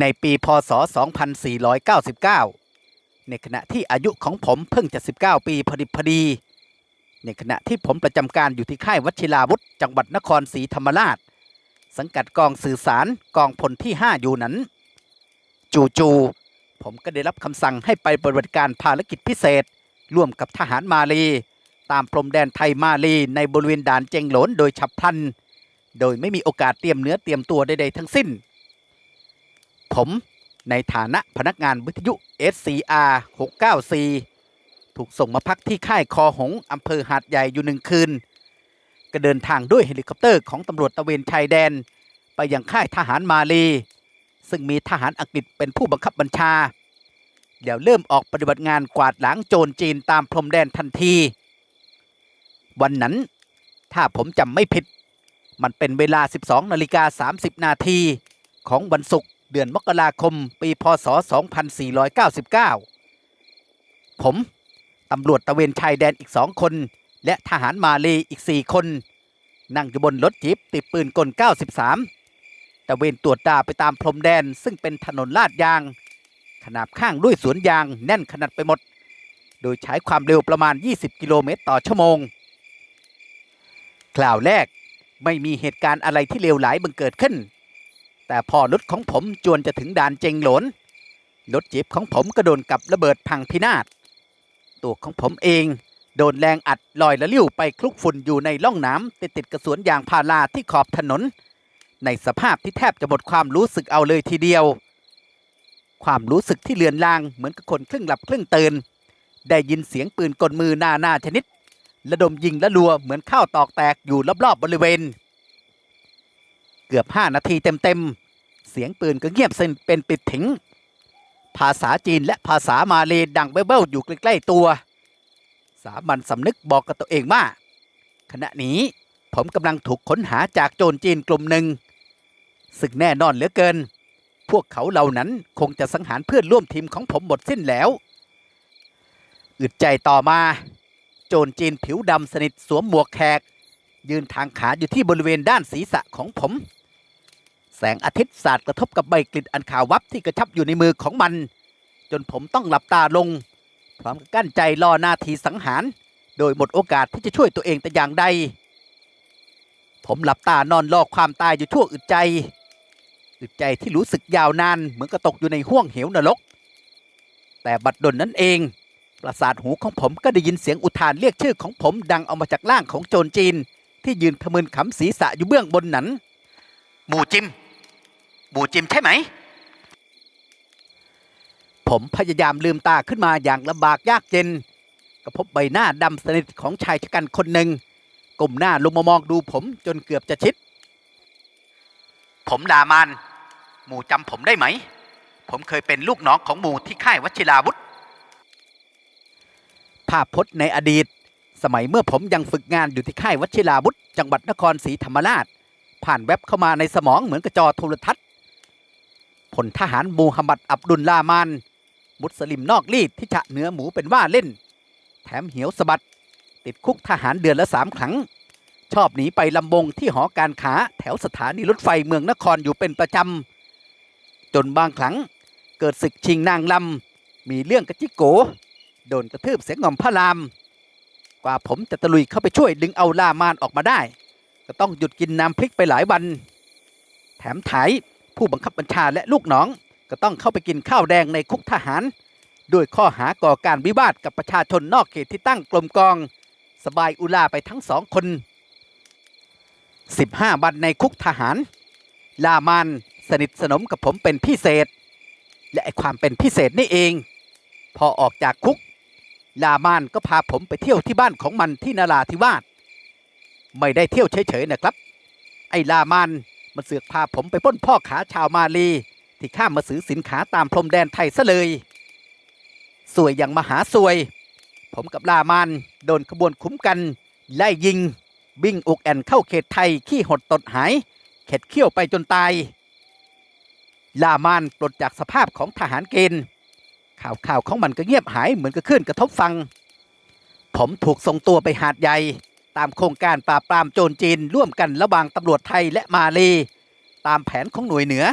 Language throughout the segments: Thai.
ในปีพศ 2499 ในขณะที่อายุของผมเพิ่งจะ 19 ปีพอดีพอดี ในขณะที่ผมประจำการอยู่ที่ค่ายวชิราวุธ จังหวัดนครศรีธรรมราช สังกัดกองสื่อสารกองพลที่ 5 อยู่นั้น จู่ๆผมก็ได้รับคำสั่งให้ไปปฏิบัติการภารกิจพิเศษ ร่วมกับทหารมาลี ตามพรมแดนไทยมาลีในบริเวณด่านเจงหลนโดยฉับพลัน โดยไม่มีโอกาสเตรียมเนื้อเตรียมตัวใดๆทั้งสิ้น ผมในฐานะพนักงานวิทยุ SCR 694 ถูกส่งมาพักที่ค่ายคอหงอำเภอหาดใหญ่อยู่หนึ่งคืน ก็เดินทางด้วยเฮลิคอปเตอร์ของตำรวจตะเวนชายแดน ไปยังค่ายทหารมาลี ซึ่งมีทหารอังกฤษเป็นผู้บังคับบัญชา เดี๋ยวเริ่มออกปฏิบัติงานกวาดล้างโจรจีนตามพรมแดนทันที วันนั้นถ้าผมจำไม่ผิด มันเป็นเวลา 12นาฬิกา30 นาทีของวันศุกร์ เดือนมกราคม ปีพศ 2499 ผม ตำรวจตะเวนชายแดนอีกสองคน และทหารมาเลอีก4คน นั่งอยู่บนรถจีปติดปืนกล 93 ตะเวนตรวจตาไปตามพรมแดนซึ่งเป็นถนนลาดยาง ขนาบข้างด้วยสวนยางแน่นขนาดไปหมด โดยใช้ความเร็วประมาณ 20 กิโลเมตรต่อชั่วโมง คราวแรกไม่มีเหตุการณ์อะไรที่เลวร้ายบังเกิดขึ้น แต่พอรถของผมจวนจะถึงด่านเจงหลนรถจีบของผมก็โดนกับระเบิดพังพินาศตัวของผมเองโดนแรงอัดลอยละลิ้วไปคลุกฝุ่นอยู่ในร่องน้ำติดติดกับสวนยางพาราที่ขอบถนน ในสภาพที่แทบจะหมดความรู้สึกเอาเลยทีเดียว ความรู้สึกที่เลือนลางเหมือนกับคนครึ่งหลับครึ่งตื่นได้ยินเสียงปืนกลมือนานาชนิดระดมยิงและรัวเหมือนข้าวตอกแตกอยู่รอบๆบริเวณ เกือบห้านาทีเต็มๆ เสียงปืนก็เงียบสนิทเป็นปิดถิง ภาษาจีนและภาษามาเลดังเบ้าๆอยู่ใกล้ๆตัว สามัญสำนึกบอกกับตัวเองว่า ขณะนี้ผมกำลังถูกค้นหาจากโจรจีนกลุ่มหนึ่ง ซึ่งแน่นอนเหลือเกิน พวกเขาเหล่านั้นคงจะสังหารเพื่อนร่วมทีมของผมหมดสิ้นแล้วอึดใจต่อมา โจรจีนผิวดำสนิทสวมหมวกแขก ยืนทางขาอยู่ที่บริเวณด้านศีรษะของผม แสงอาทิตย์สาดกระทบกับใบกลิดอันขาววับที่กระชับอยู่ในมือของมัน จนผมต้องหลับตาลง พร้อมกับกั้นใจรอหนาทีสังหาร โดยหมดโอกาสที่จะช่วยตัวเองแต่อย่างใด ผมหลับตานอนรอความตายอยู่ชั่วอึดใจ อึดใจที่รู้สึกยาวนานเหมือนกระตกอยู่ในห้วงเหวนรก แต่บัดดลนั้นเองประสาทหูของผมก็ได้ยินเสียงอุทานเรียกชื่อของผมดังออกมาจากร่างของโจรจีน ที่ยืนขมึนขำศีรษะอยู่เบื้องบนนั้น หมู่จิม หมู่จิมใช่ไหม ผมพยายามลืมตาขึ้นมาอย่างลำบากยากเย็นก็พบใบหน้าดำสนิทของชายชะกันคนหนึ่งก้มหน้าลงมามองดูผมจนเกือบจะชิด ผมดามานหมู่จำผมได้ไหม ผมเคยเป็นลูกน้องของหมู่ที่ค่ายวชิราวุธภาพพจน์ในอดีต สมัยเมื่อผมยังฝึกงานอยู่ที่ค่ายวชิราวุธจังหวัดนครศรีธรรมราช ผ่านแว็บเข้ามาในสมองเหมือนกระจอโทรทัศน์พ ลทหารมูฮัมหมัดอับดุลลามานมุสลิมนอกรีดที่ฉะเนื้อหมูเป็นว่าเล่น แถมเหี่ยวสะบัด ติดคุกทหารเดือนละสามครั้ง ชอบหนีไปลำบงที่หอการค้าแถวสถานีรถไฟเมืองนครอยู่เป็นประจำ จนบางครั้งเกิดศึกชิงนางลำ มีเรื่องกระจิโก โดนกระทืบเสียงงอมพระราม กว่าผมจะตะลุยเข้าไปช่วยดึงเอาลามานออกมาได้ ก็ต้องหยุดกินน้ำพริกไปหลายวัน แถมไถาย ผู้บังคับบัญชาและลูกน้อง ก็ต้องเข้าไปกินข้าวแดงในคุกทหารด้วยข้อหาก่อการวิวาทกับประชาชนนอกเขตที่ตั้งกลมกอง สบายอุลาไปทั้งสองคน 15 วันในคุกทหาร ลามานสนิทสนมกับผมเป็นพิเศษ และไอความเป็นพิเศษนี่เอง พอออกจากคุก ลามานก็พาผมไปเที่ยวที่บ้านของมันที่นาราธิวาสไม่ได้เที่ยวเฉยๆนะครับ ไอ้ลามาน มันเสือกพาผมไปป้นพ่อขาชาวมาลี ที่ข้ามมาซื้อสินค้าตามพรมแดนไทยซะเลยสวยอย่างมหาสวย ผมกับลามานโดนขบวนคุ้มกัน ไล่ยิงวิ่งอกแอนเข้าเขตไทยขี้หดตดหาย เข็ดเขี้ยวไปจนตาย ลามานปลดจากสภาพของทหารเกณฑ์ข่าวข่าวของมันก็เงียบหายเหมือนกับคลื่นกระทบฟัง ผมถูกส่งตัวไปหาดใหญ่ ตามโครงการปราบปรามโจรจีนร่วมกันระหว่างตำรวจไทยและมาเลตามแผนของหน่วยเหนือ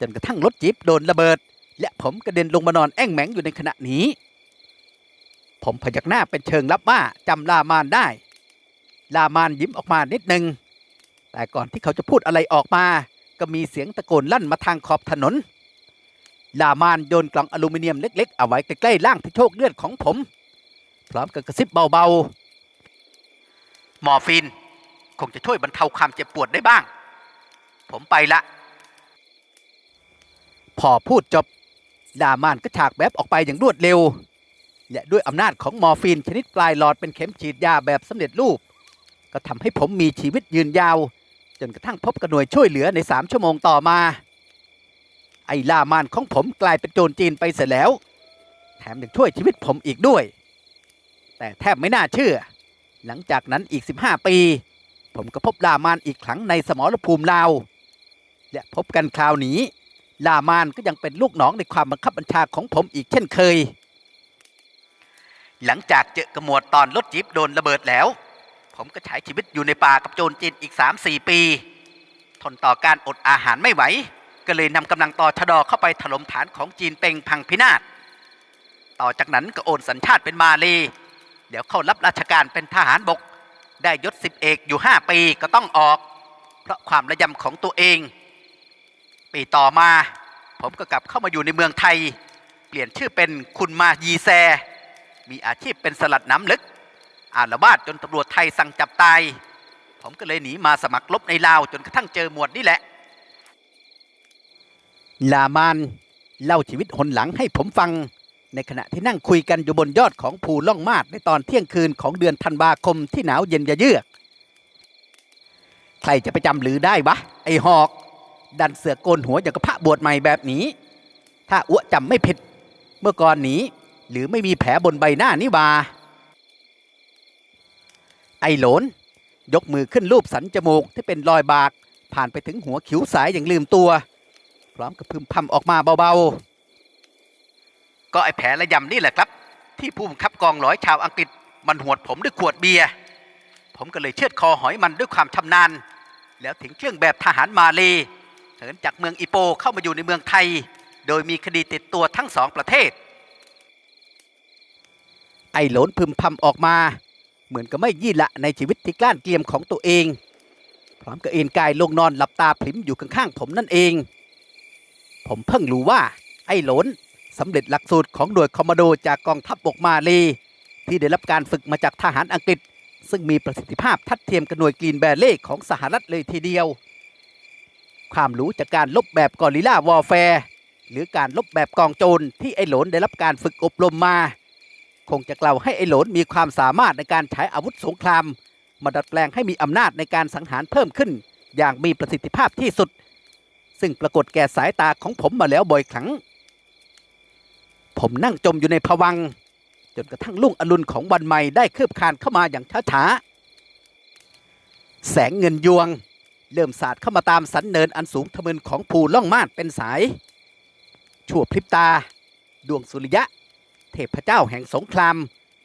จนกระทั่งรถจี๊ปโดนระเบิด และผมกระเด็นลงมานอนแอ่งแหมงอยู่ในขณะนี้ ผมพยักหน้าเป็นเชิงรับว่าจำลามานได้ ลามานยิ้มออกมานิดนึง แต่ก่อนที่เขาจะพูดอะไรออกมา ก็มีเสียงตะโกนลั่นมาทางขอบถนน ลามานโยนกล่องอลูมิเนียมเล็ก ๆ เอาไว้ใกล้ๆร่างที่โชคเลือดของผม พร้อมกับกระซิบเบาๆ มอร์ฟีนคงจะช่วยบรรเทาความเจ็บปวดได้บ้าง ผมไปละ พอพูดจบลามานก็ฉากแวบออกไปอย่างรวดเร็ว และด้วยอำนาจของมอร์ฟีนชนิดปลายหลอดเป็นเข็มฉีดยาแบบสำเร็จรูป ก็ทำให้ผมมีชีวิตยืนยาว จนกระทั่งพบกระหน่วยช่วยเหลือในสามชั่วโมงต่อมา ไอ้ลามานของผมกลายเป็นโจรจีนไปเสียแล้ว แถมยังช่วยชีวิตผมอีกด้วย แต่แทบไม่น่าเชื่อ หลังจากนั้นอีก 15 ปี ผมก็พบลามานอีกครั้งในสมรภูมิลาว และพบกันคราวนี้ ลามานก็ยังเป็นลูกน้องในความบังคับบัญชาของผมอีกเช่นเคย หลังจากเจอกระหมวดตอนรถจิบโดนระเบิดแล้ว ผมก็ใช้ชีวิตอยู่ในป่ากับโจรจีนอีก 3-4 ปี ทนต่อการอดอาหารไม่ไหว ก็เลยนำกำลังต่อชะดอเข้าไปถล่มฐานของจีนเป็งพังพินาศต่อจากนั้นก็โอนสัญชาติเป็นมาเลย เดี๋ยวเข้ารับราชการเป็นทหารบก ได้ยศสิบเอกอยู่ 5 ปีก็ต้องออก เพราะความระยำของตัวเอง ปีต่อมา ผมก็กลับเข้ามาอยู่ในเมืองไทย เปลี่ยนชื่อเป็นคุณมายีแซ มีอาชีพเป็นสลัดน้ำลึก อาละวาดจนตำรวจไทยสั่งจับตาย ผมก็เลยหนีมาสมัครลบในลาวจนกระทั่งเจอหมวดนี่แหละ ลามานเล่าชีวิตหนหลังให้ผมฟัง ในขณะที่นั่งคุยกันอยู่บนยอดของภูล่องมาดในตอนเที่ยงคืนของเดือนธันวาคมที่หนาวเย็นยะเยือก ใครจะไปจำหรือได้วะ ไอหอก ดันเสือกโกนหัวอย่างกระพระบวชใหม่แบบนี้ ถ้าอ้วจำไม่ผิด เมื่อก่อนนี้หรือไม่มีแผลบนใบหน้านี่วาไอหลน ยกมือขึ้นรูปสันจมูกที่เป็นรอยบาก ผ่านไปถึงหัวคิ้วสายอย่างลืมตัว พร้อมกับพึมพำออกมาเบาๆ ก็ไอแผลระยำนี่แหละครับ ที่ผู้บังคับกองร้อยชาวอังกฤษมันหวดผมด้วยขวดเบียร์ผมก็เลยเชือดคอหอยมันด้วยความชำนาญ แล้วถึงเครื่องแบบทหารมาเลเหินจากเมืองอิโปเข้ามาอยู่ในเมืองไทย โดยมีคดีติดตัวทั้งสองประเทศ ไอโหลนพึมพำออกมา เหมือนกับไม่ยี่ละในชีวิตที่กล้านเกลียมของตัวเอง พร้อมกับเอนกายลงนอนหลับตาพลิมอยู่ข้างๆผมนั่นเอง ผมเพิ่งรู้ว่า ไอ้หลน สำเร็จหลักสูตรของหน่วยคอมมานโดจากกองทัพบกมาเลที่ได้รับการฝึกมาจากทหารอังกฤษ ซึ่งมีประสิทธิภาพทัดเทียมกับหน่วยกรีนแบเล่ของสหรัฐเลยทีเดียว ความรู้จากการลบแบบกอริลลาวอร์แฟร์หรือการลบแบบกองโจรที่ไอ้หลนได้รับการฝึกอบรมมา คงจะกล่าวให้ไอ้หลนมีความสามารถในการใช้อาวุธสงคราม มาดัดแปลงให้มีอำนาจในการสังหารเพิ่มขึ้น อย่างมีประสิทธิภาพที่สุด ซึ่งปรากฏแก่สายตาของผมมาแล้วบ่อยครั้ง ผมนั่งจมอยู่ในภวัง จนกระทั่งลุ่งอรุณของวันใหม่ได้คืบคานเข้ามาอย่างช้าๆ แสงเงินยวง เริ่มสาดเข้ามาตามสันเนินอันสูงทะมึนของภูล่องมาดเป็นสาย ชั่วพริบตา ดวงสุริยะ เทพเจ้าแห่งสงคราม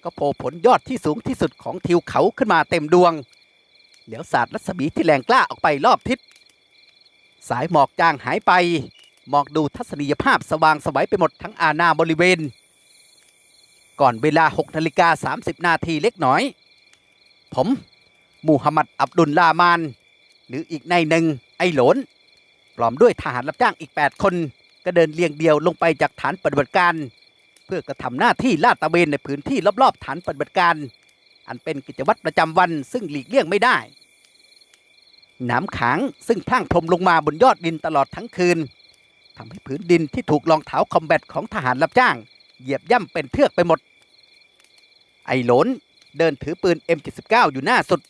ก็โผล่ผลยอดที่สูงที่สุดของทิวเขาขึ้นมาเต็มดวงเดี๋ยวสาดรัศมีที่แรงกล้าออกไปรอบทิศสายหมอกจางหายไป มองดูทัศนียภาพสว่างสวัยไปหมดทั้งอาณาบริเวณ ก่อนเวลา6นาฬิกา30 นาทีเล็กน้อย ผมมูฮัมหมัดอับดุลลามาน หรืออีกในหนึ่งไอหลนพร้อมด้วยทหารรับจ้างอีก 8 คน ก็เดินเรียงเดียวลงไปจากฐานปฏิบัติการ เพื่อกระทำหน้าที่ลาดตระเวนในพื้นที่รอบๆฐานปฏิบัติการ อันเป็นกิจวัตรประจำวันซึ่งหลีกเลี่ยงไม่ได้น้ำขังซึ่งพลั่งพรมลงมาบนยอดดินตลอดทั้งคืน ทำให้พื้นดินที่ถูกรองเท้าคอมแบทของทหารรับจ้าง เหยียบย่ำเป็นเทือกไปหมด ไอ้หลนเดินถือปืน M79 อยู่หน้าสุด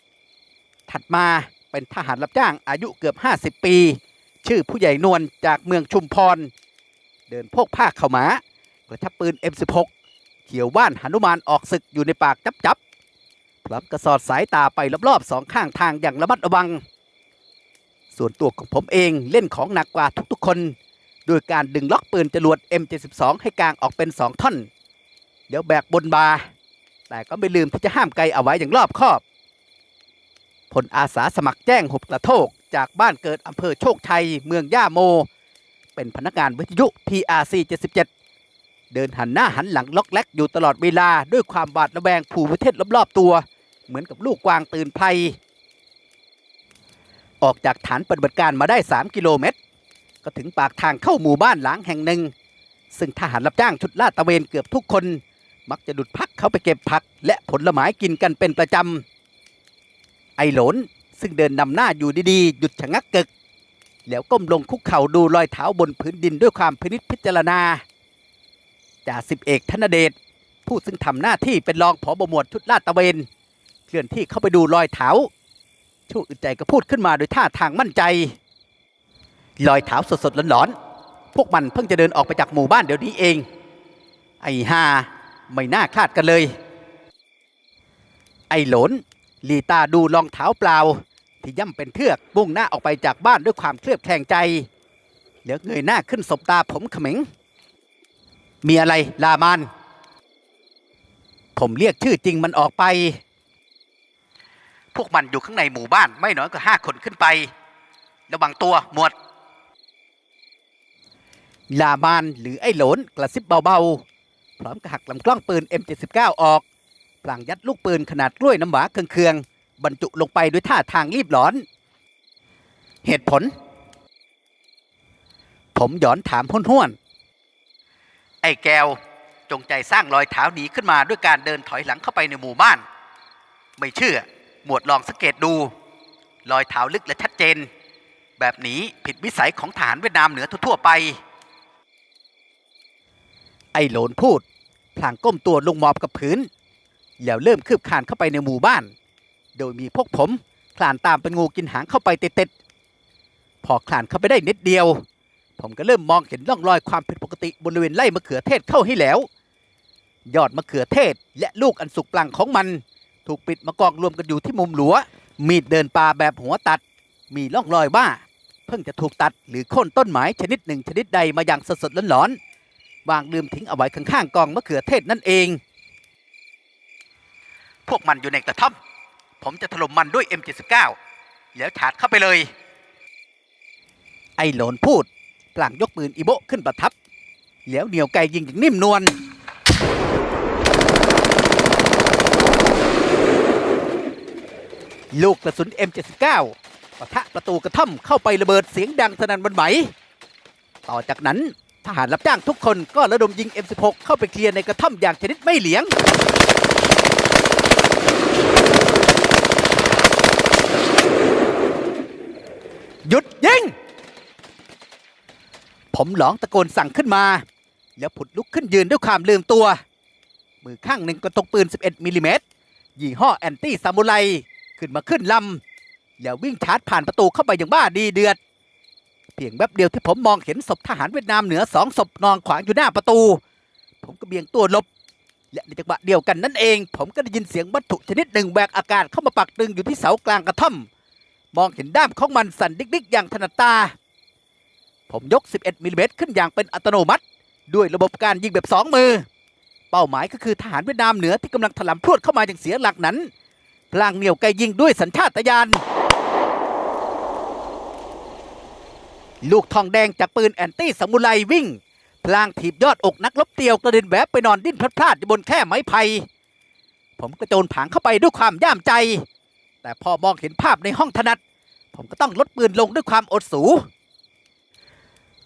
ถัดมาเป็นทหารรับจ้างอายุเกือบ 50 ปี ชื่อผู้ใหญ่นวลจากเมืองชุมพร เดินพกผ้าเข้ามากระชับปืน M16 เขียวว่านหนุมานออกศึกอยู่ในปากจับจับพร้อมกระสอดสายตาไปรอบๆสองข้างทางอย่างระมัดระวัง ส่วนตัวของผมเองเล่นของหนักกว่าทุกๆคน โดยการดึงล็อกปืนจรวด M72 ให้กลางออกเป็นสองท่อน เดี๋ยวแบกบนบา แต่ก็ไม่ลืมที่จะห้ามไกลเอาไว้อย่างรอบคอบพลอาสาสมัครแจ้งหบกระโทก จากบ้านเกิดอำเภอโชคชัย เมืองย่าโม เป็นพนักงานวิทยุ PRC 77 เดินหันหน้าหันหลังล็อกแลกอยู่ตลอดเวลาด้วยความบาดระแวงผูประเทศรอบๆตัว เหมือนกับลูกกวางตื่นภัย ออกจากฐานปฏิบัติการมาได้ 3 กิโลเมตร ก็ถึงปากทางเข้าหมู่บ้านหลังแห่งหนึ่ง ซึ่งทหารรับจ้างชุดลาดตระเวนเกือบทุกคน มักจะดุดพักเข้าไปเก็บผัก และผลไม้กินกันเป็นประจำ ไอหลนซึ่งเดินนำหน้าอยู่ดีๆ หยุดชะงักกึก แล้วก้มลงคุกเข่าดูรอยเท้าบนพื้นดินด้วยความพินิจพิจารณาจ่าสิบเอกธนเดชผู้ซึ่งทำหน้าที่เป็นรองผอบหมวดชุดลาดตระเวน เคลื่อนที่เข้าไปดูรอยเท้าชั่อึดใจก็พูดขึ้นมาโดยท่าทางมั่นใจ รอยเท้าสดๆหลอนๆพวกมันเพิ่งจะเดินออกไปจากหมู่บ้านเดี๋ยวนี้เอง ไอ้ห่าไม่น่าคาดกันเลย ไอ้หลนลีตาดูรองเท้าเปล่า ที่ย่ำเป็นเทือกมุ่งหน้าออกไปจากบ้านด้วยความเคลือบแคลงใจเหลือเงยหน้าขึ้นสบตาผมเขม็งมีอะไรลามานผมเรียกชื่อจริงมันออกไป พวกมันอยู่ข้างในหมู่บ้านไม่น้อยกว่าห้าคนขึ้นไป ระวังตัวหมวด ลามานหรือไอ้หลนกระซิบเบาๆ พร้อมกับหักลำกล้องปืน M79 ออกพลางยัดลูกปืนขนาดกล้วยน้ำหวาเคืองๆบรรจุลงไปด้วยท่าทางรีบร้อน เหตุผล ผมหยอนถามห้วนๆไอ้แก้วจงใจสร้างรอยเท้าหนีขึ้นมาด้วยการเดินถอยหลังเข้าไปในหมู่บ้าน ไม่เชื่อ หมวดลองสังเกตดู รอยเท้าลึกและชัดเจน แบบนี้ผิดวิสัยของทหารเวียดนามเหนือทั่วไป ไอ้โหลนพูด พลางก้มตัวลงมอบกับพื้น แล้วเริ่มคืบคานเข้าไปในหมู่บ้าน โดยมีพวกผมคลานตามเป็นงูกินหางเข้าไปเต็ดๆพอคลานเข้าไปได้นิดเดียว ผมก็เริ่มมองเห็นร่องรอยความผิดปกติบริเวณไร่มะเขือเทศเข้าให้แล้ว ยอดมะเขือเทศและลูกอันสุกปลังของมัน ถูกปิดมากองรวมกันอยู่ที่มุมหลัว มีดเดินป่าแบบหัวตัด มีร่องรอยว่าเพิ่งจะถูกตัดหรือโค่นต้นไม้ชนิดหนึ่งชนิดใดมาอย่างสดๆร้อนๆ วางลืมทิ้งเอาไว้ข้างๆกองมะเขือเทศนั่นเอง พวกมันอยู่ในกระท่อม ผมจะถล่มมันด้วย M79 แล้วฉาดเข้าไปเลย ไอ้โหลนพูดพลางยกปืนอีโบขึ้นประทับ แล้วเหนียวไกยิงอย่างนิ่มนวลลูกกระสุน M79 ปะทะประตูกระท่อมเข้าไประเบิดเสียงดังสนั่นหวันไหว ต่อจากนั้น ทหารรับจ้างทุกคนก็ระดมยิง M16 เข้าไปเคลียร์ในกระท่อมอย่างชนิดไม่เหลียง หยุดยิง ผมหลองตะโกนสั่งขึ้นมา แล้วผุดลุกขึ้นยืนด้วยความลืมตัว มือข้างหนึ่งก็ตกปืน 11มิลลิเมตรยี่ห้อแอนตี้ซามูไรขึ้นมาขึ้นลำแล้ววิ่งชาร์จผ่านประตูเข้าไปอย่างบ้าดีเดือด เพียงแป๊บเดียวที่ผมมองเห็นศพทหารเวียดนามเหนือสองศพนอนขวางอยู่หน้าประตู ผมก็เบี่ยงตัวหลบ และในจังหวะเดียวกันนั่นเอง ผมก็ได้ยินเสียงวัตถุชนิดหนึ่งแบกอากาศเข้ามาปักตึงอยู่ที่เสากลางกระท่อม มองเห็นด้ามของมันสั่นดิกๆ อย่างถนัดตา ผมยก 11มิลลิเมตรขึ้นอย่างเป็นอัตโนมัติ ด้วยระบบการยิงแบบสองมือ เป้าหมายก็คือทหารเวียดนามเหนือที่กำลังถลำพรวดเข้ามาอย่างเสียหลักนั้นพลางเหนียวไกยิงด้วยสัญชาตญาณ ลูกทองแดงจากปืนแอนตี้สมุไรวิ่ง พลางถีบยอดอกนักลบเตียวกระเด็นแวบไปนอนดิ้นพลาดพลาดอยู่บนแค่ไม้ไผ่ผมกระโจนผางเข้าไปด้วยความย่ามใจ แต่พอมองเห็นภาพในห้องถนัด ผมก็ต้องลดปืนลงด้วยความอดสู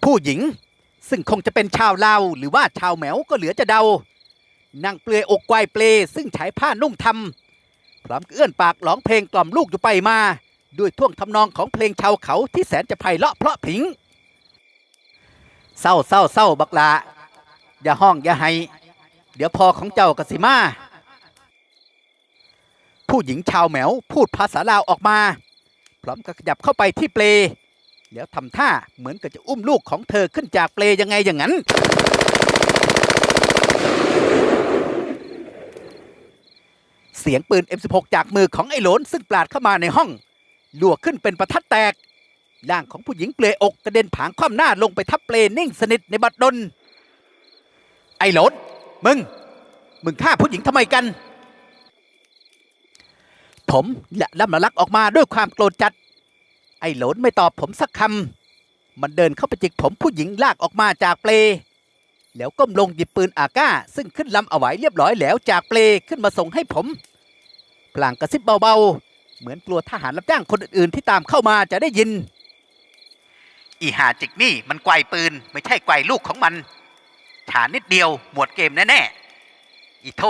ผู้หญิงซึ่งคงจะเป็นชาวลาวหรือว่าชาวแหมวก็เหลือจะเดา นั่งเปลือยอกไกวเปลซึ่งใช้ผ้านุ่งทำพร้อมเอื้อนปากร้องเพลงกล่อมลูกอยู่ไปมา ด้วยท่วงทำนองของเพลงชาวเขาที่แสนจะไพเราะเพราะพริ้งเศร้าเศร้าเศร้าบักลาอย่าห้องอย่าให้ เดี๋ยวพอของเจ้ากสิมา ผู้หญิงชาวแหมวพูดภาษาลาวออกมา พร้อมกับขยับเข้าไปที่เปลแล้วทำท่าเหมือนกับจะอุ้มลูกของเธอขึ้นจากเปลยังไงอย่างนั้น เสียงปืน M16 จากมือของไอ้หลนซึ่งปลาดเข้ามาในห้อง ลัวขึ้นเป็นประทัดแตกร่างของผู้หญิงเปลือยอกกระเด็นผางคว่ำหน้าลงไปทับเปลนิ่งสนิทในบัดดล ไอ้หลนมึง มึงฆ่าผู้หญิงทำไมกัน ผมและลำละลักออกมาด้วยความโกรธจัด ไอ้หลนไม่ตอบผมสักคำมันเดินเข้าไปจิกผมผู้หญิงลากออกมาจากเปล แล้วก้มลงหยิบปืนอาก้า ซึ่งขึ้นลำเอาไว้เรียบร้อยแล้วจากเปลขึ้นมาส่งให้ผมพลางกระซิบเบาๆ เหมือนกลัวทหารรับจ้างคนอื่นๆ ที่ตามเข้ามาจะได้ยิน อีหาจิกนี่มันไกวปืนไม่ใช่ไกวลูกของมันฐานนิดเดียวหมวดเกมแน่ๆอีโท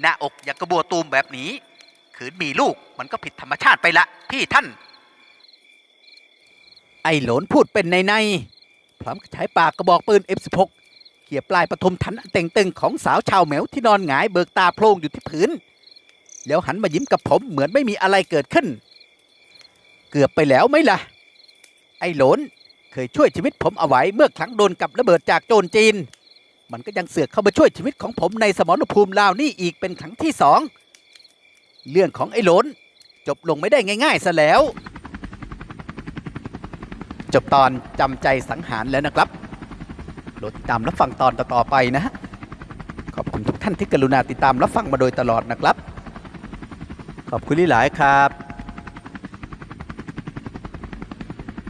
หน้าอกอยากกระบัวตูมแบบนี้ขืนมีลูกมันก็ผิดธรรมชาติไปละ พี่ท่าน ไอ้หลนพูดเป็นในในๆพร้อมใช้ปากกระบอกปืน F16 เขี่ยปลายปฐมทันอันเต่งตึงของสาวชาวเหมวที่นอนหงายเบิกตาโพลงอยู่ที่พื้น แล้วหันมายิ้มกับผมเหมือนไม่มีอะไรเกิดขึ้น เกือบไปแล้วไหมล่ะ ไอ้หลนเคยช่วยชีวิตผมเอาไว้เมื่อครั้งโดนกับระเบิดจากโจรจีน มันก็ยังเสือกเข้ามาช่วยชีวิตของผมในสมรภูมิลาวนี่อีกเป็นครั้งที่สอง เรื่องของไอ้หลนจบลงไม่ได้ง่ายๆซะแล้ว จบตอนจำใจสังหารแล้วนะครับโปรดติดตามรับฟังตอนต่อๆไปนะฮะขอบคุณทุกท่านที่กรุณาติดตามรับฟังมาโดยตลอดนะครับ ขอบคุณที่หลายครับ